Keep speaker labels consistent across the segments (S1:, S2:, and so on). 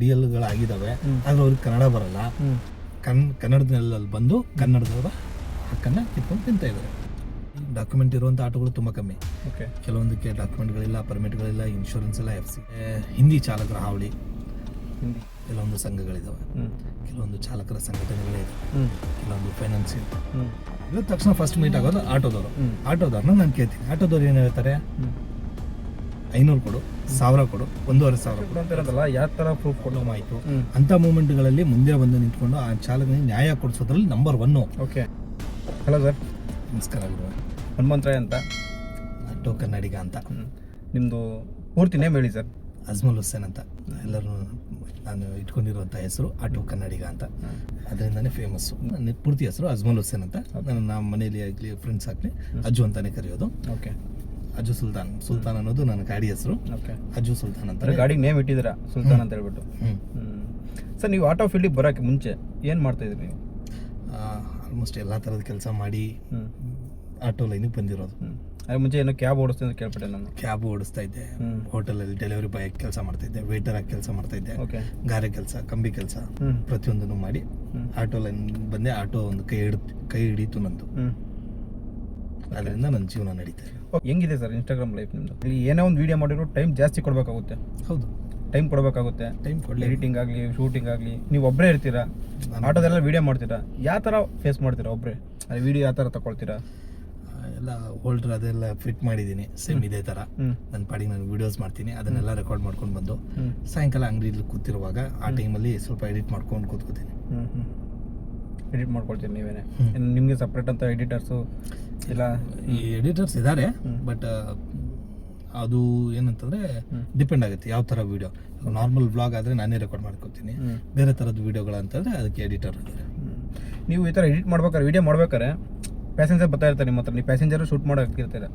S1: D ಎಲ್ಗಳಾಗಿದ್ದಾವೆ. ಆದ್ರೆ ಅವ್ರಿಗೆ ಕನ್ನಡ ಬರಲ್ಲ. ಕನ್ ಕನ್ನಡದಲ್ಲಿ ಬಂದು ಕನ್ನಡದವರ ಹಕ್ಕನ್ನು ಕಿತ್ಕೊಂಡು ತಿಂತ ಇದ್ದಾರೆ. ಡಾಕ್ಯುಮೆಂಟ್ ಇರುವಂಥ ಆಟೋಗಳು ತುಂಬ ಕಮ್ಮಿ.
S2: ಓಕೆ
S1: ಕೆಲವೊಂದಕ್ಕೆ ಡಾಕ್ಯುಮೆಂಟ್ಗಳಿಲ್ಲ ಪರ್ಮಿಟ್ಗಳಿಲ್ಲ ಇನ್ಶೂರೆನ್ಸ್ ಇಲ್ಲ ಎಫ್ ಸಿ ಹಿಂದಿ ಚಾಲಕರ ಹಾವಳಿ. ಕೆಲವೊಂದು ಸಂಘಗಳಿದ್ದಾವೆ ಕೆಲವೊಂದು ಚಾಲಕರ ಸಂಘಟನೆಗಳೇ ಇದೆ. ಕೆಲವೊಂದು
S2: ಫೈನಾನ್ಸ್
S1: ಇದೆ. ತಕ್ಷಣ ಫಸ್ಟ್ ಮೀಟ್ ಆಗೋದು ಆಟೋದವರು. ಆಟೋದವ್ರನ್ನ ನಾನು ಕೇಳ್ತೀನಿ. ಆಟೋದವ್ರು ಏನು ಹೇಳ್ತಾರೆ? ಐನೂರು ಕೊಡು ಸಾವಿರ ಕೊಡು ಒಂದೂವರೆ ಸಾವಿರ ಕೊಡು.
S2: ಅಂತಿರೋದಲ್ಲ ಯಾವ ಥರ ಪ್ರೂಫ್ ಕೊಡು
S1: ಆಯಿತು
S2: ಅಂತ
S1: ಅಂಥ ಮೂಮೆಂಟ್ಗಳಲ್ಲಿ ಮುಂದೆ ಬಂದು ನಿಂತ್ಕೊಂಡು ಆ ಚಾಲಕನಿಗೆ ನ್ಯಾಯ ಕೊಡಿಸೋದ್ರಲ್ಲಿ number one
S2: okay hello sir
S1: ನಮಸ್ಕಾರ ಗುರು
S2: ಹನುಮಂತರಾಯ್ ಅಂತ.
S1: ಟೋಕನ್ ಕನ್ನಡಿಗ ಅಂತ.
S2: ನಿಮ್ಮದು ಪೂರ್ತಿ ನೇಮ್ ಹೇಳಿ ಸರ್
S1: ಅಜ್ಮಲ್ ಹುಸೇನ್ ಅಂತ. ಎಲ್ಲರೂ ನಾನು ಇಟ್ಕೊಂಡಿರುವಂಥ ಹೆಸರು ಆಟೋ ಕನ್ನಡಿಗ ಅಂತ. ಅದರಿಂದನೇ ಫೇಮಸ್ಸು ನನ್ನ ಪೂರ್ತಿ ಹೆಸರು ಅಜ್ಮಲ್ ಹುಸೇನ್ ಅಂತ. ನನ್ನ ನಮ್ಮ ಮನೆಯಲ್ಲಿ ಆಗಲಿ ಫ್ರೆಂಡ್ಸ್ ಆಗಲಿ ಅಜ್ಜು ಅಂತಾನೆ ಕರೆಯೋದು.
S2: ಓಕೆ
S1: ಅಜ್ಜು ಸುಲ್ತಾನ್. ಸುಲ್ತಾನ್ ಅನ್ನೋದು ನನ್ನ ಗಾಡಿ ಹೆಸರು.
S2: ಓಕೆ.
S1: ಅಜ್ಜು ಸುಲ್ತಾನ್ ಅಂತ.
S2: ಗಾಡಿ ಗಾಡಿಗೆ ನೇಮ್ ಇಟ್ಟಿದ್ದೀರಾ? ಸುಲ್ತಾನ್ ಅಂತ ಹೇಳ್ಬಿಟ್ಟು. ಸರ್ ನೀವು ಆಟೋ ಫೀಲ್ಡಿಗೆ ಬರೋಕೆ ಮುಂಚೆ ಏನು ಮಾಡ್ತಾಯಿದ್ರಿ ನೀವು
S1: ಆಲ್ಮೋಸ್ಟ್ ಎಲ್ಲ ಥರದ ಕೆಲಸ ಮಾಡಿ ಆಟೋ ಲೈನಿಗೆ ಬಂದಿರೋದು.
S2: ಅದ್ರ ಮುಂಚೆ ಏನೋ ಕ್ಯಾಬ್ ಓಡಿಸ್ತೀನಿ ಅಂತ ಕೇಳ್ಪಟ್ಟೆ ನಾನು.
S1: ಕ್ಯಾಬ್ ಓಡಿಸ್ತಾ ಇದ್ದೆ. ಹೋಟೆಲಲ್ಲಿ ಡೆಲಿವರಿ ಬಾಯ್ ಕೆಲಸ ಮಾಡ್ತಾ ಇದ್ದೆ. ವೇಟರ್ ಆಗಿ ಕೆಲಸ ಮಾಡ್ತಾ ಇದ್ದೆ. ಗಾರೆ ಕೆಲಸ ಕಂಬಿ ಕೆಲಸ ಪ್ರತಿಯೊಂದನ್ನು ಮಾಡಿ ಆಟೋ ಲೈನ್ ಬಂದೆ. ಆಟೋ ಒಂದು ಕೈ ಹಿಡಿತು ಕೈ ಹಿಡಿತು ನಂದು. ಅದರಿಂದ ನನ್ನ ಜೀವನ ನಡೀತಾ ಇದೆ.
S2: ಹೆಂಗಿದೆ ಸರ್ ಇನ್ಸ್ಟಾಗ್ರಾಮ್ ಲೈಫ್ ನಿಮ್ದು? ಇಲ್ಲಿ ಏನೇ ಒಂದು ವಿಡಿಯೋ ಮಾಡಿದ್ರು ಟೈಮ್ ಜಾಸ್ತಿ ಕೊಡಬೇಕಾಗುತ್ತೆ.
S1: ಹೌದು.
S2: ಟೈಮ್ ಕೊಡಬೇಕಾಗುತ್ತೆ.
S1: ಟೈಮ್ ಕೊಡಲಿ.
S2: ಎಡಿಟಿಂಗ್ ಆಗಲಿ ಶೂಟಿಂಗ್ ಆಗಲಿ ನೀವು ಒಬ್ಬರೇ ಇರ್ತೀರಾ? ಆಟೋದೆಲ್ಲ ವಿಡಿಯೋ ಮಾಡ್ತೀರಾ? ಯಾವ ಥರ ಫೇಸ್ ಮಾಡ್ತೀರಾ ಒಬ್ಬರೇ ಅದು ವಿಡಿಯೋ ಯಾವ ಥರ ತಗೊಳ್ತೀರಾ?
S1: ಎಲ್ಲ ಹೋಲ್ಡ್ರ್ ಅದೆಲ್ಲ ಫಿಟ್ ಮಾಡಿದ್ದೀನಿ. ಸೇಮ್ ಇದೇ ಥರ ನನ್ನ ಪಾಡಿಗೆ ನಾನು ವೀಡಿಯೋಸ್ ಮಾಡ್ತೀನಿ. ಅದನ್ನೆಲ್ಲ ರೆಕಾರ್ಡ್ ಮಾಡ್ಕೊಂಡು ಬಂದು ಸಾಯಂಕಾಲ ಅಂಗಡಿಲಿ ಕೂತಿರುವಾಗ ಆ ಟೈಮಲ್ಲಿ ಸ್ವಲ್ಪ ಎಡಿಟ್ ಮಾಡ್ಕೊಂಡು ಕೂತ್ಕೋತೀನಿ.
S2: ಹ್ಞೂ ಹ್ಞೂ ಎಡಿಟ್ ಮಾಡ್ಕೊಳ್ತೀನಿ ನೀವೇನೆ. ನಿಮಗೆ ಸಪ್ರೇಟ್ ಅಂತ ಎಡಿಟರ್ಸು ಇಲ್ಲ.
S1: ಈ ಎಡಿಟರ್ಸ್ ಇದ್ದಾರೆ ಬಟ್ ಅದು ಏನಂತಂದ್ರೆ ಡಿಪೆಂಡ್ ಆಗುತ್ತೆ ಯಾವ ತರ ವಿಡಿಯೋ ನಾರ್ಮಲ್ ಬ್ಲಾಗ್ ಆದ್ರೆ ನಾನೇ ರೆಕಾರ್ಡ್ ಮಾಡ್ಕೊತೀನಿ.
S2: ಬೇರೆ
S1: ಬೇರೆ ವಿಡಿಯೋಗಳು ಅಂತಂದ್ರೆ ಅದಕ್ಕೆ ಎಡಿಟರ್
S2: ನೀವು ಈ ಥರ ಎಡಿಟ್ ಮಾಡ್ಬೇಕಾದ್ರೆ ವಿಡಿಯೋ ಮಾಡ್ಬೇಕಾದ್ರೆ ಪ್ಯಾಸೆಂಜರ್ ಬರ್ತಾ ಇರ್ತಾರೆ ನಿಮ್ಮ ಹತ್ರ. ನೀವು ಪ್ಯಾಸೆಂಜರು ಶೂಟ್ ಮಾಡೋಕ್ಕಿರ್ತೀರ.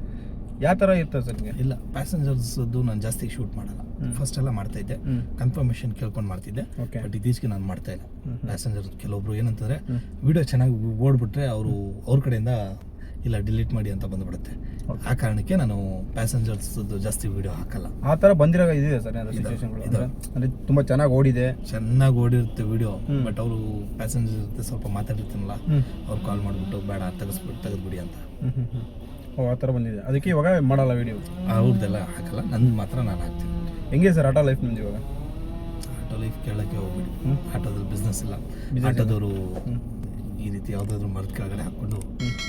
S2: ಯಾವ ಥರ ಇರ್ತದೆ ಸರ್ ನಿಮಗೆ?
S1: ಇಲ್ಲ ಪ್ಯಾಸೆಂಜರ್ಸ್ದು ನಾನು ಜಾಸ್ತಿ ಶೂಟ್ ಮಾಡಲ್ಲ. ಫಸ್ಟ್ ಎಲ್ಲ ಮಾಡ್ತಾ ಇದ್ದೆ.
S2: ಕನ್ಫರ್ಮೇಶನ್
S1: ಕನ್ಫರ್ಮೇಷನ್ ಕೇಳ್ಕೊಂಡು ಮಾಡ್ತಿದ್ದೆ. ಬಟ್ ಇತ್ತೀಚೆಗೆ ನಾನು ಮಾಡ್ತಾ ಇಲ್ಲ. ಪ್ಯಾಸೆಂಜರ್ ಕೆಲವೊಬ್ರು ಏನಂತಂದ್ರೆ ವಿಡಿಯೋ ಚೆನ್ನಾಗಿ ಓಡ್ಬಿಟ್ರೆ ಅವರು ಅವ್ರ ಕಡೆಯಿಂದ ಇಲ್ಲ ಡಿಲೀಟ್ ಮಾಡಿ ಅಂತ ಬಂದ್ಬಿಡುತ್ತೆ. ಆ ಕಾರಣಕ್ಕೆ ನಾನು ಪ್ಯಾಸೆಂಜರ್ಸ್ ಜಾಸ್ತಿ ವಿಡಿಯೋ ಹಾಕಲ್ಲ.
S2: ಆ ಥರ ಬಂದಿರೋ ಇದೆ ಸರ್. ಅಂದರೆ ತುಂಬ ಚೆನ್ನಾಗಿ ಓಡಿದೆ.
S1: ಚೆನ್ನಾಗಿ ಓಡಿರುತ್ತೆ ವಿಡಿಯೋ ಬಟ್ ಅವರು ಪ್ಯಾಸೆಂಜರ್ ಜೊತೆ ಸ್ವಲ್ಪ ಮಾತಾಡಿರ್ತೀನಲ್ಲ ಅವ್ರು ಕಾಲ್ ಮಾಡಿಬಿಟ್ಟು ಬೇಡ ತೆಗೆಸ್ಬಿಟ್ಟು ತೆಗೆದ್ಬಿಡಿ ಅಂತ.
S2: ಓ ಆ ಥರ ಬಂದಿದೆ. ಅದಕ್ಕೆ ಇವಾಗ ಮಾಡಲ್ಲ ವಿಡಿಯೋ
S1: ಅವ್ರದ್ದೆಲ್ಲ ಹಾಕಲ್ಲ ನಂದು ಮಾತ್ರ ನಾನು ಹಾಕ್ತೀನಿ.
S2: ಹೆಂಗೆ ಸರ್ ಆಟೋ ಲೈಫ್ ನಿಮ್ದು ಇವಾಗ?
S1: ಆಟೋ ಲೈಫ್ ಕೇಳೋಕ್ಕೆ ಹೋಗ್ಬಿಡಿ.
S2: ಆಟೋದ್ರ
S1: ಆಟೋದಲ್ಲಿ ಬಿಸ್ನೆಸ್ ಇಲ್ಲ. ಆಟೋದವರು ಈ ರೀತಿ ಯಾವುದಾದ್ರೂ ಮರದ ಕೆಳಗಡೆ ಹಾಕ್ಕೊಂಡು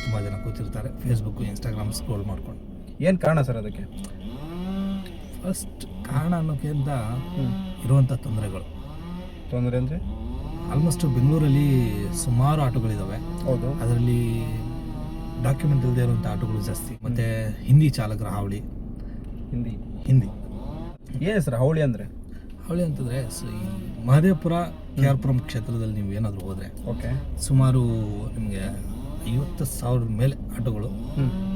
S1: ತುಂಬ ಜನ ಕೂತಿರ್ತಾರೆ. ಫೇಸ್ಬುಕ್ ಇನ್ಸ್ಟಾಗ್ರಾಮ್ ಸ್ಕ್ರೋಲ್ ಮಾಡ್ಕೊಂಡು.
S2: ಏನು ಕಾರಣ ಸರ್ ಅದಕ್ಕೆ?
S1: ಫಸ್ಟ್ ಕಾರಣ ಅನ್ನೋಕ್ಕಿಂತ ಇರುವಂಥ ತೊಂದರೆಗಳು.
S2: ತೊಂದರೆ ಅಂದರೆ?
S1: ಆಲ್ಮೋಸ್ಟ್ ಬೆಂಗಳೂರಲ್ಲಿ ಸುಮಾರು ಆಟೋಗಳಿದ್ದಾವೆ
S2: ಹೌದು.
S1: ಅದರಲ್ಲಿ ಡಾಕ್ಯುಮೆಂಟ್ ಇಲ್ಲದೆ ಇರುವಂಥ ಆಟೋಗಳು ಜಾಸ್ತಿ. ಮತ್ತು ಹಿಂದಿ ಚಾಲಕರ ಹಾವಳಿ.
S2: ಹಿಂದಿ.
S1: ಹಿಂದಿ.
S2: ಏನು ಸರ್ ಹಾವಳಿ ಅಂದರೆ?
S1: ಹಾವಳಿ ಅಂತಂದರೆ ಈ ಮಹದೇವಪುರ ಕೆ ಆರ್ ಪುರಂ ಕ್ಷೇತ್ರದಲ್ಲಿ ನೀವು ಏನಾದರೂ ಹೋದರೆ
S2: ಓಕೆ.
S1: ಸುಮಾರು ನಿಮಗೆ ಐವತ್ತು ಸಾವಿರದ ಮೇಲೆ ಆಟೋಗಳು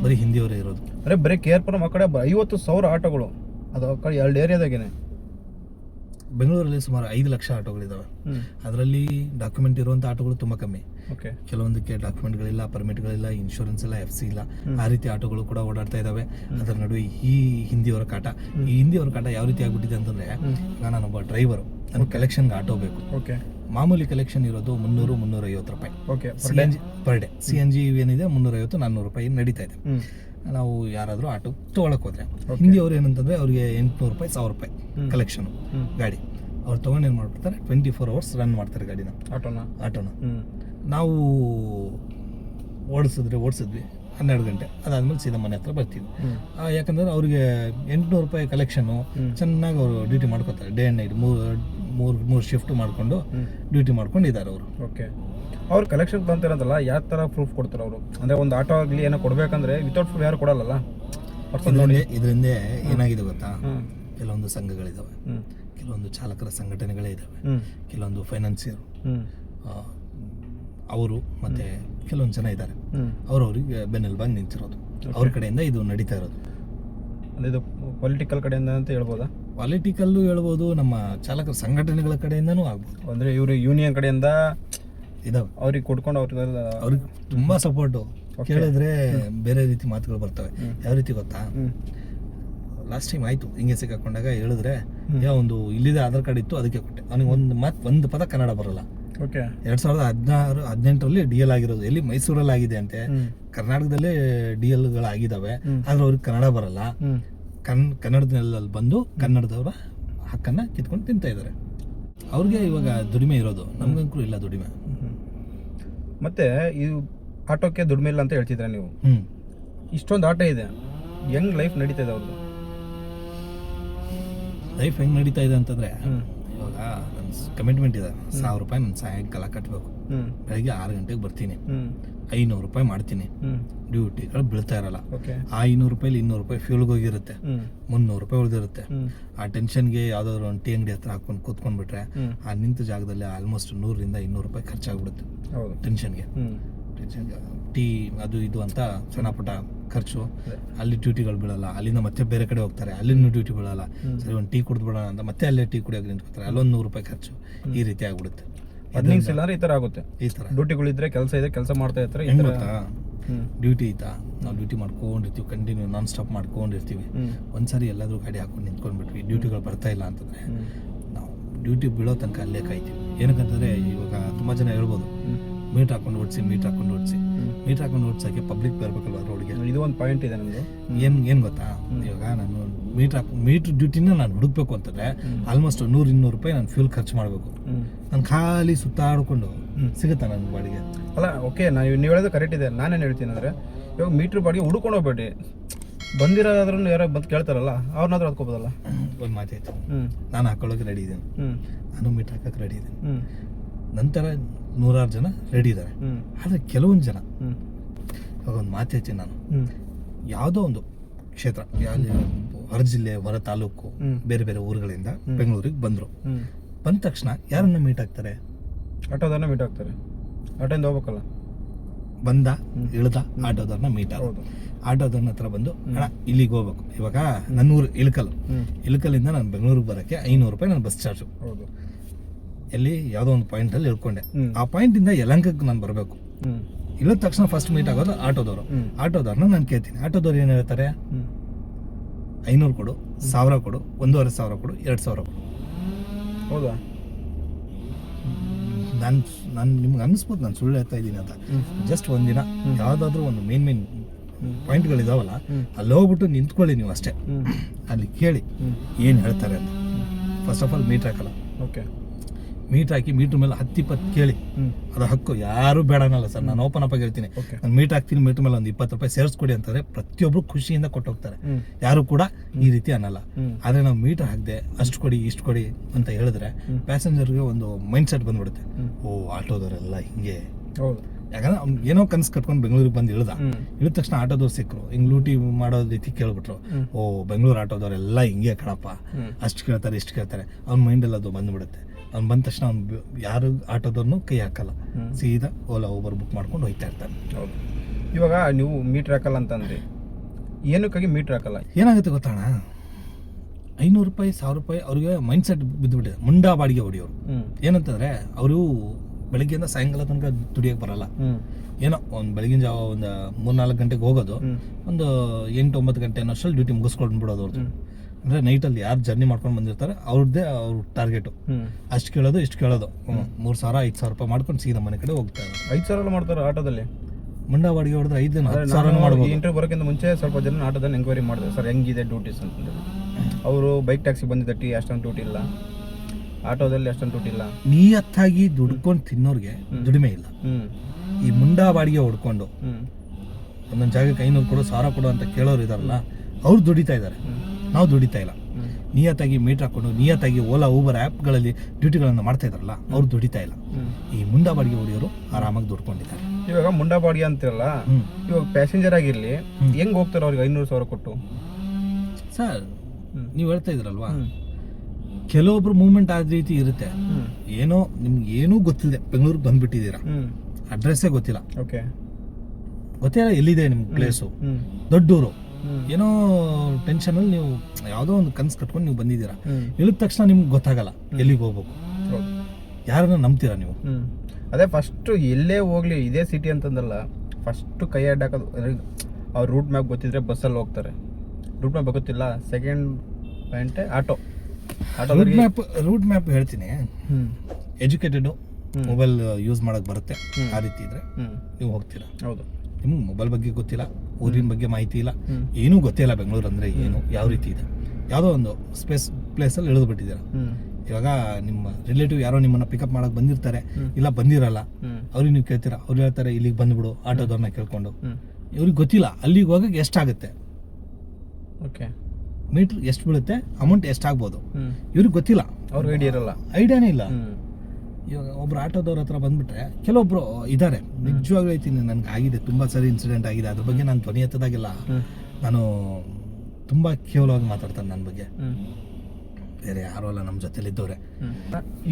S1: ಬರೀ ಹಿಂದಿಯವರೇ ಇರೋದು.
S2: ಅರೆ ಬರೀ ಕೆ ಆರ್ ಪುರಂ ಆ ಕಡೆ ಬ- ಐವತ್ತು ಸಾವಿರ ಆಟೋಗಳು. ಅದು ಆ ಕಡೆ ಎರಡು ಏರಿಯಾದಾಗೇನೆ.
S1: ಬೆಂಗಳೂರಲ್ಲಿ ಸುಮಾರು ಐದು ಲಕ್ಷ ಆಟೋಗಳಿದ್ದಾವೆ ಅದರಲ್ಲಿ ಡಾಕ್ಯುಮೆಂಟ್ ಇರುವಂಥ ಆಟೋಗಳು ತುಂಬ ಕಮ್ಮಿ. ಕೆಲವೊಂದಕ್ಕೆ ಡಾಕ್ಯುಮೆಂಟ್ಗಳಿಲ್ಲ ಪರ್ಮಿಟ್ಗಳಿಲ್ಲ ಇನ್ಶೂರೆನ್ಸ್ ಇಲ್ಲ ಎಫ್ ಸಿ ಇಲ್ಲ. ಆ ರೀತಿ ಆಟೋಗಳು ಕೂಡ ಓಡಾಡ್ತಾ ಇದ್ದಾವೆ ಅದರ ನಡುವೆ ಈ ಹಿಂದಿಯವರ ಕಾಟ. ಈ ಹಿಂದಿಯವರ ಕಾಟ ಯಾವ ರೀತಿ ಆಗ್ಬಿಟ್ಟಿದೆ ಅಂತಂದ್ರೆ ನಾನೊಬ್ಬ ಡ್ರೈವರು ನನಗೆ ಕಲೆಕ್ಷನ್ಗೆ ಆಟೋ ಬೇಕು.
S2: ಓಕೆ
S1: ಮಾಮೂಲಿ ಕಲೆಕ್ಷನ್ ಇರೋದು ಮುನ್ನೂರು ಮುನ್ನೂರೈವತ್ತು ರೂಪಾಯಿ.
S2: Okay
S1: C N G per day C N G ಏನಿದೆ ಮುನ್ನೂರೈವತ್ತು ನಾನ್ನೂರು ರೂಪಾಯಿ ನಡೀತಾ ಇದೆ. ನಾವು ಯಾರಾದರೂ ಆಟೋ ತೊಗೊಳಕ್ ಹೋದ್ರೆ ಹಿಂದಿಯವರು ಏನಂತಂದ್ರೆ ಅವ್ರಿಗೆ ಎಂಟುನೂರು ರೂಪಾಯಿ ಸಾವಿರ ರೂಪಾಯಿ ಕಲೆಕ್ಷನ್ ಗಾಡಿ. ಅವ್ರು ತೊಗೊಂಡು ಏನು ಮಾಡ್ಬಿಡ್ತಾರೆ ಟ್ವೆಂಟಿ ಫೋರ್ ಅವರ್ಸ್ ರನ್ ಮಾಡ್ತಾರೆ ಗಾಡಿನ.
S2: ಆಟೋನ?
S1: ಆಟೋನ. ನಾವು ಓಡಿಸಿದ್ರೆ ಓಡಿಸಿದ್ವಿ ಹನ್ನೆರಡು ಗಂಟೆ. ಅದಾದ್ಮೇಲೆ ಸೀದಾ ಮನೆ ಹತ್ರ ಬರ್ತೀವಿ ಯಾಕಂದ್ರೆ ಅವ್ರಿಗೆ ಎಂಟುನೂರು ರೂಪಾಯಿ ಕಲೆಕ್ಷನ್ನು ಚೆನ್ನಾಗಿ ಅವರು ಡ್ಯೂಟಿ ಮಾಡ್ಕೋತಾರೆ. ಡೇ ಆ್ಯಂಡ್ ನೈಟ್ ಮೂರು ಮೂರು ಮೂರು ಶಿಫ್ಟ್ ಮಾಡಿಕೊಂಡು ಡ್ಯೂಟಿ ಮಾಡ್ಕೊಂಡಿದ್ದಾರೆ ಅವರು.
S2: ಓಕೆ ಅವ್ರು ಕಲೆಕ್ಷನ್ ಬಂತಿರೋದಲ್ಲ ಯಾವ ಥರ ಪ್ರೂಫ್ ಕೊಡ್ತಾರೆ ಅವರು? ಅಂದರೆ ಒಂದು ಆಟೋ ಆಗಲಿ ಏನೋ ಕೊಡಬೇಕಂದ್ರೆ ವಿತೌಟ್ ಪ್ರೂಫ್ ಯಾರು ಕೊಡಲ್ಲ ನೋಡಿ.
S1: ಇದರಿಂದ ಏನಾಗಿದೆ ಗೊತ್ತಾ? ಕೆಲವೊಂದು ಸಂಘಗಳಿದ್ದಾವೆ ಕೆಲವೊಂದು ಚಾಲಕರ ಸಂಘಟನೆಗಳೇ ಇದ್ದಾವೆ ಕೆಲವೊಂದು ಫೈನಾನ್ಸಿಯರ್ ಅವರು ಮತ್ತು ಕೆಲವೊಂದು ಜನ ಇದ್ದಾರೆ. ಅವ್ರವ್ರಿಗೆ ಬೆನ್ನಲ್ಲಿ ಬೆನ್ನೆಲುಬಾಗಿ ನಿಂತಿರೋದು. ಅವ್ರ ಕಡೆಯಿಂದ ಇದು ನಡೀತಾ ಇರೋದು.
S2: ಇದು ಪೊಲಿಟಿಕಲ್ ಕಡೆಯಿಂದ ಅಂತ ಹೇಳ್ಬೋದಾ?
S1: ಪಾಲಿಟಿಕಲ್ಲು ಹೇಳ್ಬೋದು ನಮ್ಮ ಚಾಲಕರ ಸಂಘಟನೆಗಳ ಕಡೆಯಿಂದನೂ ಆಗ್ಬೋದು.
S2: ಅಂದರೆ ಇವರು ಯೂನಿಯನ್ ಕಡೆಯಿಂದ
S1: ಇದಾವೆ
S2: ಅವ್ರಿಗೆ ಕೊಡ್ಕೊಂಡು ಅವ್ರ
S1: ಅವ್ರಿಗೆ ತುಂಬ ಸಪೋರ್ಟು ಕೇಳಿದ್ರೆ ಬೇರೆ ರೀತಿ ಮಾತುಗಳು ಬರ್ತವೆ. ಯಾವ ರೀತಿ ಗೊತ್ತಾ? ಲಾಸ್ಟ್ ಟೈಮ್ ಆಯ್ತು ಹಿಂಗೆ ಸಿಕ್ಕಾಕೊಂಡಾಗ ಹೇಳಿದ್ರೆ ಯಾವ ಒಂದು ಇಲ್ಲಿದೆ ಆಧಾರ್ ಕಾರ್ಡ್ ಇತ್ತು ಅದಕ್ಕೆ ಕೊಟ್ಟೆ. ಅವನಿಗೆ ಒಂದು ಮಾತು ಒಂದು ಪದ ಕನ್ನಡ ಬರಲ್ಲ. ಎರಡ್ ಸಾವಿರದ ಹದಿನಾರು ಹದಿನೆಂಟರಲ್ಲಿ ಡಿ ಎಲ್ ಆಗಿರೋದು. ಎಲ್ಲಿ ಮೈಸೂರಲ್ಲಿ ಆಗಿದೆ ಅಂತೆ ಕರ್ನಾಟಕದಲ್ಲೇ ಡಿ ಎಲ್ಗಳಾಗಿದ್ದಾವೆ
S2: ಆಗಿದಾವೆ
S1: ಆದ್ರೆ ಅವ್ರಿಗೆ ಕನ್ನಡ ಬರಲ್ಲ. ಕನ್ ಕನ್ನಡದಲ್ಲಿ ಬಂದು ಕನ್ನಡದವರ ಹಕ್ಕನ್ನ ಕಿತ್ಕೊಂಡು ತಿಂತಾ ಇದ್ದಾರೆ ಅವ್ರಿಗೆ ಇವಾಗ ದುಡಿಮೆ ಇರೋದು. ನಮ್ಗಂಕೂ ಇಲ್ಲ ದುಡಿಮೆ.
S2: ಮತ್ತೆ ಇದು ಆಟೋಕ್ಕೆ ದುಡಿಮೆ ಇಲ್ಲ ಅಂತ ಹೇಳ್ತಿದ್ರೆ ನೀವು? ಇಷ್ಟೊಂದು ಆಟ ಇದೆ. ಹೆಂಗ್ ಲೈಫ್ ನಡೀತಾ ಇದೆ ಅವ್ರದ್ದು
S1: ಲೈಫ್ ಹೆಂಗ್ ನಡೀತಾ ಇದೆ ಅಂತಂದ್ರೆ ಇವಾಗ ಕಮಿಟ್ಮೆಂಟ್ ಇದೆ. ಸಾವಿರ ರೂಪಾಯಿ ನಾನು ಸಾಯಂಕಾಲ ಕಟ್ಟಬೇಕು ಬೆಳಿಗ್ಗೆ ಆರು ಗಂಟೆಗೆ ಬರ್ತೀನಿ. ಐನೂರು ರೂಪಾಯಿ ಮಾಡ್ತೀನಿ.
S2: ಡ್ಯೂಟಿ
S1: ಡ್ಯೂಟಿಗಳು ಬೀಳ್ತಾ ಇರಲ್ಲ. ಆ ಐನೂರು ರೂಪಾಯಿಲಿ ಇನ್ನೂರು ರೂಪಾಯಿ ಫ್ಯೂಲ್ಗೆ ಹೋಗಿರುತ್ತೆ. ಮುನ್ನೂರು ರೂಪಾಯಿ ಉಳಿದಿರುತ್ತೆ. ಆ ಟೆನ್ಷನ್ಗೆ ಯಾವ್ದಾದ್ರು ಒಂದು ಟೀ ಅಂಗಡಿ ಹತ್ರ ಹಾಕೊಂಡು ಕೂತ್ಕೊಂಡ್ಬಿಟ್ರೆ ಆ ನಿಂತ ಜಾಗದಲ್ಲಿ ಆಲ್ಮೋಸ್ಟ್ ನೂರರಿಂದ ಇನ್ನೂರು ರೂಪಾಯಿ ಖರ್ಚಾಗ್ಬಿಡುತ್ತೆ. ಟೆನ್ಷನ್ಗೆ ಟೆನ್ಷನ್ಗೆ ಟೀ ಅದು ಇದು ಅಂತ ಸಣ್ಣ ಪುಟ್ಟ ಖರ್ಚು ಅಲ್ಲಿ ಡ್ಯೂಟಿಗಳು ಬೀಳಲ್ಲ. ಅಲ್ಲಿಂದ ಮತ್ತೆ ಬೇರೆ ಕಡೆ ಹೋಗ್ತಾರೆ. ಅಲ್ಲಿನೂ ಡ್ಯೂಟಿ ಬೀಳಲ್ಲ. ಸರಿ ಒಂದು ಟೀ ಕುಡಿದ್ಬಿಡೋಣ ಅಂತ ಮತ್ತೆ ಅಲ್ಲೇ ಟೀ ಕುಡಿಯೋಕೆ ನಿಂತ್ಕೊತಾರೆ ಅಲ್ಲೊಂದು ನೂರು ರೂಪಾಯಿ ಖರ್ಚು ಈ ರೀತಿ ಆಗ್ಬಿಡುತ್ತೆ.
S2: ಅರ್ನಿಂಗ್ಸ್ ಇಲ್ಲಂದ್ರೆ ಈ ತರ ಆಗುತ್ತೆ.
S1: ಈ ಥರ
S2: ಡ್ಯೂಟಿಗಳಿದ್ರೆ ಕೆಲಸ ಇದೆ ಕೆಲಸ ಮಾಡ್ತಾ ಇರ್ತಾರೆ
S1: ಹೆಂಗ್ ಗೊತ್ತಾ? ಡ್ಯೂಟಿ ಐತಾ? ನಾವು ಡ್ಯೂಟಿ ಮಾಡ್ಕೊಂಡಿರ್ತೀವಿ ಕಂಟಿನ್ಯೂ ನಾನ್ ಸ್ಟಾಪ್ ಮಾಡ್ಕೊಂಡಿರ್ತೀವಿ ಒಂದ್ಸರಿ ಎಲ್ಲಾದ್ರೂ ಗಾಡಿ ಹಾಕೊಂಡು ನಿಂತ್ಕೊಂಡ್ಬಿಟ್ವಿ. ಡ್ಯೂಟಿಗಳು ಬರ್ತಾ ಇಲ್ಲ ಅಂತಂದ್ರೆ ನಾವು ಡ್ಯೂಟಿ ಬೀಳೋ ತನಕ ಅಲ್ಲೇ ಕಾಯ್ತೀವಿ. ಏನಕ್ಕಂತಂದ್ರೆ ಇವಾಗ ತುಂಬ ಜನ ಹೇಳ್ಬೋದು. ಮೀಟ್ ಹಾಕೊಂಡು ಓಡಿಸಿ ಮೀಟ್ ಹಾಕೊಂಡು ಓಡಿಸಿ. ಮೀಟ್ ಹಾಕೊಂಡು ಓಡಿಸೋಕ್ಕೆ ಪಬ್ಲಿಕ್ ಬರಬೇಕಲ್ವ ರೋಡ್ಗೆ
S2: ಇದು ಒಂದು ಪಾಯಿಂಟ್ ಇದೆ ನನಗೆ
S1: ಏನು ಏನು ಗೊತ್ತಾ? ಇವಾಗ ನಾನು ಮೀಟ್ ಹಾಕ್ ಮೀಟ್ ಡ್ಯೂಟಿನ ನಾನು ಹುಡುಕ್ಬೇಕು ಅಂತಂದ್ರೆ ಆಲ್ಮೋಸ್ಟ್ ನೂರು ಇನ್ನೂರು ರೂಪಾಯಿ ನಾನು ಫ್ಯೂಲ್ ಖರ್ಚು ಮಾಡಬೇಕು. ನಾನು ಖಾಲಿ ಸುತ್ತಾಡ್ಕೊಂಡು. ಸಿಗುತ್ತಾ ನನ್ನ ಬಾಡಿಗೆ?
S2: ಅಲ್ಲ ಓಕೆ ನಾನು ನೀವು ಹೇಳೋದು ಕರೆಕ್ಟ್ ಇದೆ. ನಾನೇನು ಹೇಳ್ತೀನಿ ಅಂದರೆ ಇವಾಗ ಮೀಟ್ರ್ ಬಾಡಿಗೆ ಹುಡ್ಕೊಂಡು ಹೋಗ್ಬೇಡಿ. ಬಂದಿರೋದಾದ್ರೂ ಯಾರೋ ಬಂದು ಕೇಳ್ತಾರಲ್ಲ ಅವ್ರನ್ನಾದ್ರೂ ಹತ್ಕೋಬೋದಲ್ಲ
S1: ಒಂದು ಮಾತಾಯ್ತು ನಾನು ಹಾಕೊಳ್ಳೋಕೆ ರೆಡಿ ಇದ್ದೇನೆ.
S2: ಹ್ಞೂ
S1: ನಾನು ಮೀಟ್ ಹಾಕೋಕೆ ರೆಡಿ ಇದ್ದೇನೆ.
S2: ಹ್ಞೂ
S1: ನಂತರ ನೂರಾರು ಜನ ರೆಡಿ ಇದ್ದಾರೆ ಆದರೆ ಕೆಲವೊಂದು ಜನ ಇವಾಗ ಒಂದು ಮಾತು ಹೇಳ್ತೀನಿ ನಾನು. ಯಾವುದೋ ಒಂದು ಕ್ಷೇತ್ರ ಯಾವುದೇ ಹೊರ ಜಿಲ್ಲೆ ಹೊರ ತಾಲೂಕು ಬೇರೆ ಬೇರೆ ಊರುಗಳಿಂದ ಬೆಂಗಳೂರಿಗೆ ಬಂದರು. ಬಂದ ತಕ್ಷಣ ಯಾರನ್ನ ಮೀಟ್ ಆಗ್ತಾರೆ?
S2: ಆಟೋದನ್ನ ಮೀಟ್ ಆಗ್ತಾರೆ. ಆಟೋಯಿಂದ ಹೋಗ್ಬೇಕಲ್ಲ?
S1: ಬಂದ. ಇಳ್ದ ಆಟೋದವ್ರನ್ನ ಮೀಟ್
S2: ಆಗೋದು
S1: ಆಟೋದವ್ರನ್ನ ಹತ್ರ ಬಂದು ಅಣ್ಣ ಇಲ್ಲಿಗೆ ಹೋಗ್ಬೇಕು. ಇವಾಗ ನನ್ನೂರು ಇಳಕಲ್ ಇಳಕಲ್ಲಿಂದ ನಾನು ಬೆಂಗಳೂರಿಗೆ ಬರೋಕ್ಕೆ ಐನೂರು ರೂಪಾಯಿ ನಾನು ಬಸ್ ಚಾರ್ಜು
S2: ಹೌದು.
S1: ಎಲ್ಲಿ ಯಾವುದೋ ಒಂದು ಪಾಯಿಂಟಲ್ಲಿ ಇಳ್ಕೊಂಡೆ. ಆ ಪಾಯಿಂಟಿಂದ ಯಲಂಕಕ್ಕೆ ನಾನು ಬರಬೇಕು. ಇಲ್ಲದ ತಕ್ಷಣ ಫಸ್ಟ್ ಮೀಟ್ ಆಗೋದು ಆಟೋದವರು. ಆಟೋದವ್ರನ್ನ ನಾನು ಕೇಳ್ತೀನಿ. ಆಟೋದವ್ರು ಏನು ಹೇಳ್ತಾರೆ? ಐನೂರು ಕೊಡು ಸಾವಿರ ಕೊಡು ಒಂದೂವರೆ ಸಾವಿರ ಕೊಡು ಎರಡು ಸಾವಿರ ಕೊಡು.
S2: ಹೌದಾ?
S1: ನಾನು ನಾನು ನಿಮ್ಗೆ ಅನಿಸ್ಬೋದು ನಾನು ಸುಳ್ಳು ಹೇಳ್ತಾ ಇದ್ದೀನಿ ಅಂತ. ಜಸ್ಟ್ ಒಂದಿನ. ಯಾವುದಾದ್ರೂ ಒಂದು ಮೇನ್ ಮೇನ್. ಪಾಯಿಂಟ್ಗಳಿದಾವಲ್ಲ. ಅಲ್ಲಿ ಹೋಗ್ಬಿಟ್ಟು ನಿಂತ್ಕೊಳ್ಳಿ ನೀವು ಅಷ್ಟೇ. ಅಲ್ಲಿ ಕೇಳಿ ಏನು ಹೇಳ್ತಾರೆ ಅಂತ. ಫಸ್ಟ್ ಆಫ್ ಆಲ್ ಮೀಟ್ ಹಾಕಲ್ಲ.
S2: ಓಕೆ
S1: ಮೀಟ್ ಹಾಕಿ ಮೀಟ್ರ್ ಮೇಲೆ ಹತ್ತಿಪ್ಪತ್ತು ಕೇಳಿ.
S2: ಹ್ಞೂ
S1: ಅದು ಹಕ್ಕು ಯಾರು ಬೇಡ ಅನ್ನಲ್ಲ ಸರ್ ನಾನು ಓಪನ್ ಅಪ್ ಆಗಿ ಹೇಳ್ತೀನಿ ನಾನು ಮೀಟ್ ಹಾಕ್ತೀನಿ ಮೀಟ್ರ್ ಮೇಲೆ ಒಂದು ಇಪ್ಪತ್ತು ರೂಪಾಯಿ ಸೇರಿಸ್ಕೊಡಿ ಅಂತಂದ್ರೆ ಪ್ರತಿಯೊಬ್ರು ಖುಷಿಯಿಂದ ಕೊಟ್ಟೋಗ್ತಾರೆ.
S2: ಹೋಗ್ತಾರೆ
S1: ಯಾರು ಕೂಡ ಈ ರೀತಿ ಅನ್ನಲ್ಲ. ಆದರೆ ನಾವು ಮೀಟರ್ ಹಾಕದೆ ಅಷ್ಟು ಕೊಡಿ ಇಷ್ಟು ಕೊಡಿ ಅಂತ ಹೇಳಿದ್ರೆ. ಪ್ಯಾಸೆಂಜರ್ಗೆ ಒಂದು ಮೈಂಡ್ ಸೆಟ್ ಬಂದ್ಬಿಡುತ್ತೆ ಓ ಆಟೋದವರೆಲ್ಲ ಹಿಂಗೆ. ಯಾಕಂದ್ರೆ ಅವ್ನು ಏನೋ ಕನಸು ಕಟ್ಕೊಂಡು ಬೆಂಗಳೂರಿಗೆ ಬಂದು ಇಳ್ದ. ಇಳಿದ ತಕ್ಷಣ ಆಟೋದವ್ರು ಸಿಕ್ಕರು ಹಿಂಗ್ ಲೂಟಿ ಮಾಡೋ ರೀತಿ ಕೇಳ್ಬಿಟ್ರು. ಓ ಬೆಂಗಳೂರು ಆಟೋದವರೆಲ್ಲ ಹಿಂಗೆ ಕಣಪ್ಪ. ಅಷ್ಟು ಕೇಳ್ತಾರೆ ಇಷ್ಟು ಕೇಳ್ತಾರೆ. ಅವ್ನ ಮೈಂಡಲ್ಲಿ ಅದು ಬಂದ್ಬಿಡುತ್ತೆ. ಅವ್ನು ಬಂದ ತಕ್ಷಣ ಅವ್ನು ಯಾರು ಆಟೋದವ್ರನ್ನೂ ಕೈ ಹಾಕಲ್ಲ. ಸೀದಾ ಓಲಾ ಓಬರ್ ಬುಕ್ ಮಾಡ್ಕೊಂಡು ಹೋಗ್ತಾ ಇರ್ತಾನೆ
S2: ಹೌದು. ಇವಾಗ ನೀವು ಮೀಟ್ರ್ ಹಾಕಲ್ಲ ಅಂತಂದ್ರಿ ಏನಕ್ಕಾಗಿ ಮೀಟ್ರ್ ಹಾಕಲ್ಲ?
S1: ಏನಾಗುತ್ತೆ ಗೊತ್ತಾಣ ಐನೂರು ರೂಪಾಯಿ ಸಾವಿರ ರೂಪಾಯಿ ಅವ್ರಿಗೆ ಮೈಂಡ್ ಸೆಟ್ ಬಿದ್ದುಬಿಟ್ಟಿದೆ ಮುಂಡಾ ಬಾಡಿಗೆ ಹೊಡಿಯೋರು. ಏನಂತಂದ್ರೆ ಅವರು ಬೆಳಗ್ಗೆಯಿಂದ ಸಾಯಂಕಾಲ ತನಕ ದುಡಿಯೋಕೆ ಬರಲ್ಲ. ಏನೋ ಒಂದು ಬೆಳಗಿನ ಜಾವ ಒಂದು ಮೂರ್ನಾಲ್ಕು ಗಂಟೆಗೆ ಹೋಗೋದು. ಒಂದು ಎಂಟು ಒಂಬತ್ತು ಗಂಟೆ ಅನ್ನೋಷ್ಟಲ್ಲಿ ಡ್ಯೂಟಿ ಮುಗಿಸ್ಕೊಂಡು ಬಿಡೋದು ಅವ್ರದ್ದು ಅಂದರೆ ನೈಟಲ್ಲಿ ಯಾರು ಜರ್ನಿ ಮಾಡ್ಕೊಂಡು ಬಂದಿರ್ತಾರೆ ಅವ್ರದ್ದೇ ಅವ್ರ ಟಾರ್ಗೆಟು ಅಷ್ಟು ಕೇಳೋದು ಇಷ್ಟು ಕೇಳೋದು. ಮೂರು ಸಾವಿರ ಐದು ಸಾವಿರ ರೂಪಾಯಿ ಮಾಡ್ಕೊಂಡು ಸೀದಾ ಮನೆ ಕಡೆ ಹೋಗ್ತಾರೆ
S2: ಐದು ಸಾವಿರ ಮಾಡ್ತಾರೆ ಆಟೋದಲ್ಲಿ?
S1: ಮುಂಡಾ ಬಾಡಿಗೆ ಹೊಡೆದ್ರೆ ಐದು ದಿನ ಹತ್ತು ಸಾವಿರ ಮಾಡ್ಬೋದು.
S2: ಇಂಟರ್ವ್ಯೂ ಬರೋಕ್ಕಿಂತ ಮುಂಚೆ ಸ್ವಲ್ಪ ಜನ ಆಟೋದಲ್ಲಿ ಎಂಕ್ವೈರಿ ಮಾಡಿದೆ ಸರ್ ಹೆಂಗಿದೆ ಡ್ಯೂಟೀಸ್ ಅಂತಂದೇಳಿ ಅವರು ಬೈಕ್ ಟ್ಯಾಕ್ಸಿ ಬಂದಿದ್ದ ಟೀ ಅಷ್ಟೊಂದು ಡ್ಯೂಟಿ ಇಲ್ಲ. ಆಟೋದಲ್ಲಿ ಅಷ್ಟೊಂದು ಟೂಟಿ ಇಲ್ಲ.
S1: ನಿಯತ್ತಾಗಿ ದುಡ್ಕೊಂಡು ತಿನ್ನೋರಿಗೆ ದುಡಿಮೆ ಇಲ್ಲ. ಈ ಮುಂಡಾ ಬಾಡಿಗೆ ಹೊಡ್ಕೊಂಡು ಒಂದೊಂದು ಜಾಗಕ್ಕೆ ಐನೂರು ಕೊಡು ಸಾವಿರ ಕೊಡು ಅಂತ ಕೇಳೋರು ಇದಾರಲ್ಲ ಅವ್ರು ದುಡಿತಾ ಇದ್ದಾರೆ. ನಾವು ದುಡಿತಾ ಇಲ್ಲ. ನಿಯತ್ತಾಗಿ ಮೀಟರ್ ಹಾಕೊಂಡು ನಿಯತ್ತಾಗಿ ಓಲಾ ಊಬರ್ ಆ್ಯಪ್ಗಳಲ್ಲಿ ಡ್ಯೂಟಿಗಳನ್ನು ಮಾಡ್ತಾ ಇದಾರಲ್ಲ ಅವ್ರು ದುಡಿತಾ ಇಲ್ಲ. ಈ ಮುಂಡಾಬಾಡಿಗೆ ಬಾಡಿಗೆ ಹೊಡೆಯೋರು ಆರಾಮಾಗಿ ದುಡ್ಕೊಂಡಿದ್ದಾರೆ.
S2: ಇವಾಗ ಮುಂಡಾ ಬಾಡಿಗೆ ಅಂತಿರಲ್ಲ ಇವಾಗ ಪ್ಯಾಸೆಂಜರ್ ಆಗಿರಲಿ. ಹೆಂಗ್ ಹೋಗ್ತಾರೆ ಅವ್ರಿಗೆ ಐನೂರು ಸಾವಿರ ಕೊಟ್ಟು?
S1: ಸರ್. ನೀವು ಹೇಳ್ತಾ ಇದ್ರಲ್ವಾ? ಕೆಲವೊಬ್ರು ಮೂವ್ಮೆಂಟ್ ಆದ ರೀತಿ ಇರುತ್ತೆ. ಏನೋ ನಿಮ್ಗೆ ಏನೂ ಗೊತ್ತಿಲ್ಲದೆ ಬೆಂಗಳೂರಿಗೆ ಬಂದ್ಬಿಟ್ಟಿದ್ದೀರಾ? ಅಡ್ರೆಸ್ಸೇ ಗೊತ್ತಿಲ್ಲ.
S2: ಓಕೆ
S1: ಗೊತ್ತಿಲ್ಲ ಎಲ್ಲಿದೆ ನಿಮ್ಮ ಪ್ಲೇಸು ದೊಡ್ಡೂರು. ಏನೋ ಟೆನ್ಷನಲ್ಲಿ ನೀವು ಯಾವುದೋ ಒಂದು ಕನಸು ಕಟ್ಕೊಂಡು ನೀವು ಬಂದಿದ್ದೀರಾ. ಇಳಿದ ತಕ್ಷಣ ನಿಮ್ಗೆ ಗೊತ್ತಾಗಲ್ಲ ಎಲ್ಲಿಗೆ ಹೋಗ್ಬೇಕು. ಯಾರನ್ನ ನಂಬ್ತೀರಾ ನೀವು?
S2: ಅದೇ ಫಸ್ಟ್ ಎಲ್ಲೇ ಹೋಗ್ಲಿ ಇದೇ ಸಿಟಿ ಅಂತಂದಲ್ಲ ಫಸ್ಟ್ ಕೈ ಅಡ್ಡಾಕೋದು ಅವ್ರ ರೂಟ್ ಮ್ಯಾಪ್ ಗೊತ್ತಿದ್ರೆ ಬಸ್ಸಲ್ಲಿ ಹೋಗ್ತಾರೆ. ರೂಟ್ ಮ್ಯಾಪ್ ಗೊತ್ತಿಲ್ಲ second point auto
S1: route map route map ಹೇಳ್ತೀನಿ. ಎಜುಕೇಟೆಡು ಮೊಬೈಲ್ ಯೂಸ್ ಮಾಡೋಕೆ ಬರುತ್ತೆ. ಆ ರೀತಿ ಇದ್ರೆ ನೀವು ಹೋಗ್ತೀರಾ.
S2: ಹೌದು.
S1: ನಿಮ್ಗೆ ಮೊಬೈಲ್ ಬಗ್ಗೆ ಗೊತ್ತಿಲ್ಲ ಊರಿನ ಬಗ್ಗೆ ಮಾಹಿತಿ ಇಲ್ಲ ಏನೂ ಗೊತ್ತಿಲ್ಲ ಬೆಂಗಳೂರು ಅಂದ್ರೆ ಏನು ಯಾವ ರೀತಿ ಇದೆ. ಯಾವುದೋ ಒಂದು ಸ್ಪೇಸ್ ಪ್ಲೇಸಲ್ಲಿ ಇಳಿದು ಬಿಟ್ಟಿದ್ದೀರಾ ಇವಾಗ ನಿಮ್ಮ ರಿಲೇಟಿವ್ ಯಾರೋ ನಿಮ್ಮನ್ನ ಪಿಕಪ್ ಮಾಡಕ್ ಬಂದಿರ್ತಾರೆ ಇಲ್ಲ ಬಂದಿರಲ್ಲ ಅವ್ರಿಗೆ ನೀವು ಕೇಳ್ತೀರಾ? ಅವ್ರು ಹೇಳ್ತಾರೆ ಇಲ್ಲಿಗೆ ಬಂದ್ಬಿಡು ಆಟೋದವ್ರನ್ನ ಕೇಳ್ಕೊಂಡು. ಇವ್ರಿಗೆ ಗೊತ್ತಿಲ್ಲ ಅಲ್ಲಿಗೆ ಹೋಗಕ್ಕೆ ಎಷ್ಟಾಗುತ್ತೆ?
S2: ಓಕೆ.
S1: ಮೀಟ್ರ್ ಎಷ್ಟು ಬೀಳುತ್ತೆ? ಅಮೌಂಟ್ ಎಷ್ಟಾಗ್ಬೋದು ಇವ್ರಿಗೆ ಗೊತ್ತಿಲ್ಲ.
S2: ಅವ್ರಿಗೆ ಐಡಿಯಾ ಇರಲ್ಲ.
S1: ಐಡಿಯಾನೇ ಇಲ್ಲ. ಇವಾಗ ಒಬ್ರು ಆಟೋದವ್ರ ಹತ್ರ ಬಂದ್ಬಿಟ್ರೆ ಕೆಲವೊಬ್ರು ಇದ್ದಾರೆ ನಿಜವಾಗ್ಲೂ ಐತೀನಿ ನನ್ಗೆ ಆಗಿದೆ ತುಂಬಾ ಸರಿ ಇನ್ಸಿಡೆಂಟ್ ಆಗಿದೆ. ಅದ್ರ ಬಗ್ಗೆ ನಾನು ಧ್ವನಿ ಎತ್ತದಾಗಿಲ್ಲ ನಾನು ತುಂಬಾ ಕೇವಲವಾಗಿ ಮಾತಾಡ್ತಾನೆ ನನ್ನ ಬಗ್ಗೆ. ಬೇರೆ ಯಾರು ಅಲ್ಲ ನಮ್ಮ ಜೊತೆಲಿದ್ದವ್ರೆ.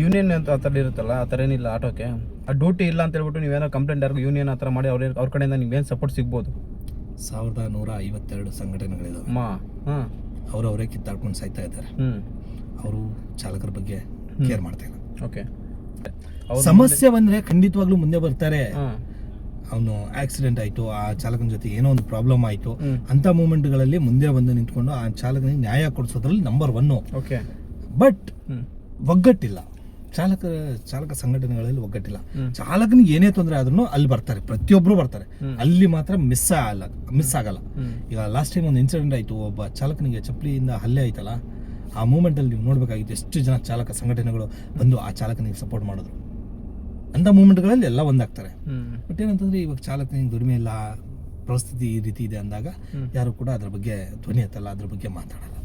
S2: ಯೂನಿಯನ್ ಅಂತ ಆ ಥರ ಇರುತ್ತಲ್ಲ ಆ ಥರ ಏನಿಲ್ಲ ಆಟೋಕ್ಕೆ? ಆ ಡ್ಯೂಟಿ ಇಲ್ಲ ಅಂತ ಹೇಳ್ಬಿಟ್ಟು ನೀವೇನೋ ಕಂಪ್ಲೇಂಟ್ ಯಾರಿಗೂ ಯೂನಿಯನ್ ಆ ಥರ ಮಾಡಿ ಅವ್ರ ಅವ್ರ ಕಡೆಯಿಂದ ನಿಮ್ಗೇನು ಸಪೋರ್ಟ್ ಸಿಗ್ಬೋದು?
S1: ಸಾವಿರದ ನೂರ ಐವತ್ತೆರಡು ಸಂಘಟನೆಗಳಿದಾವೆ.
S2: ಮಾ ಹಾಂ.
S1: ಅವರವರೇ ಕಿತ್ತಾಡ್ಕೊಂಡು ಸಾಯ್ತಾ ಇದ್ದಾರೆ.
S2: ಹ್ಞೂ
S1: ಅವರು ಚಾಲಕರ ಬಗ್ಗೆ ಕೇರ್ ಮಾಡ್ತಾ ಇಲ್ಲ.
S2: ಓಕೆ
S1: ಸಮಸ್ಯೆ ಬಂದ್ರೆ ಖಂಡಿತವಾಗ್ಲೂ ಮುಂದೆ ಬರ್ತಾರೆ. ಅವನು ಆಕ್ಸಿಡೆಂಟ್ ಆಯ್ತು ಆ ಚಾಲಕನ ಜೊತೆ ಏನೋ ಒಂದು ಪ್ರಾಬ್ಲಮ್ ಆಯ್ತು
S2: ಅಂತ
S1: ಅಂತ ಮೂಮೆಂಟ್ಗಳಲ್ಲಿ ಮುಂದೆ ಬಂದು ನಿಂತ್ಕೊಂಡು ಆ ಚಾಲಕನಿಗೆ ನ್ಯಾಯ ಕೊಡಿಸೋದ್ರಲ್ಲಿ ನಂಬರ್ ಒನ್
S2: ಓಕೆ
S1: ಬಟ್ ಒಗ್ಗಟ್ಟಿಲ್ಲ. ಚಾಲಕ ಚಾಲಕ ಸಂಘಟನೆಗಳಲ್ಲಿ ಒಗ್ಗಟ್ಟಿಲ್ಲ. ಚಾಲಕನಿಗೆ ಏನೇ ತೊಂದರೆ ಆದ್ರೂ ಅಲ್ಲಿ ಬರ್ತಾರೆ ಪ್ರತಿಯೊಬ್ರು ಬರ್ತಾರೆ. ಅಲ್ಲಿ ಮಾತ್ರ ಮಿಸ್ ಆಗಲ್ಲ ಮಿಸ್ ಆಗಲ್ಲ. ಈಗ ಲಾಸ್ಟ್ ಟೈಮ್ ಒಂದು ಇನ್ಸಿಡೆಂಟ್ ಆಯ್ತು ಒಬ್ಬ ಚಾಲಕನಿಗೆ ಚಪ್ಪಲಿಯಿಂದ ಹಲ್ಲೆ ಆಯ್ತಲ್ಲ ಆ ಮೂಮೆಂಟ್ ಅಲ್ಲಿ ನೀವು ನೋಡಬೇಕಾಗಿತ್ತು ಎಷ್ಟು ಜನ ಚಾಲಕ ಸಂಘಟನೆಗಳು ಬಂದು ಆ ಚಾಲಕನಿಗೆ ಸಪೋರ್ಟ್ ಮಾಡಿದ್ರು. ಅಂತ ಮೂಮೆಂಟ್ಗಳಲ್ಲಿ ಎಲ್ಲ ಒಂದಾಗ್ತಾರೆ. ಬಟ್ ಏನಂತಂದ್ರೆ ಇವಾಗ ಚಾಲಕನಿಗೆ ದುಡಿಮೆ ಇಲ್ಲ ಪರಿಸ್ಥಿತಿ ಈ ರೀತಿ ಇದೆ ಅಂದಾಗ ಯಾರು ಕೂಡ ಅದ್ರ ಬಗ್ಗೆ ಧ್ವನಿ ಎತ್ತಲ್ಲ ಅದ್ರ ಬಗ್ಗೆ ಮಾತಾಡಲ್ಲ.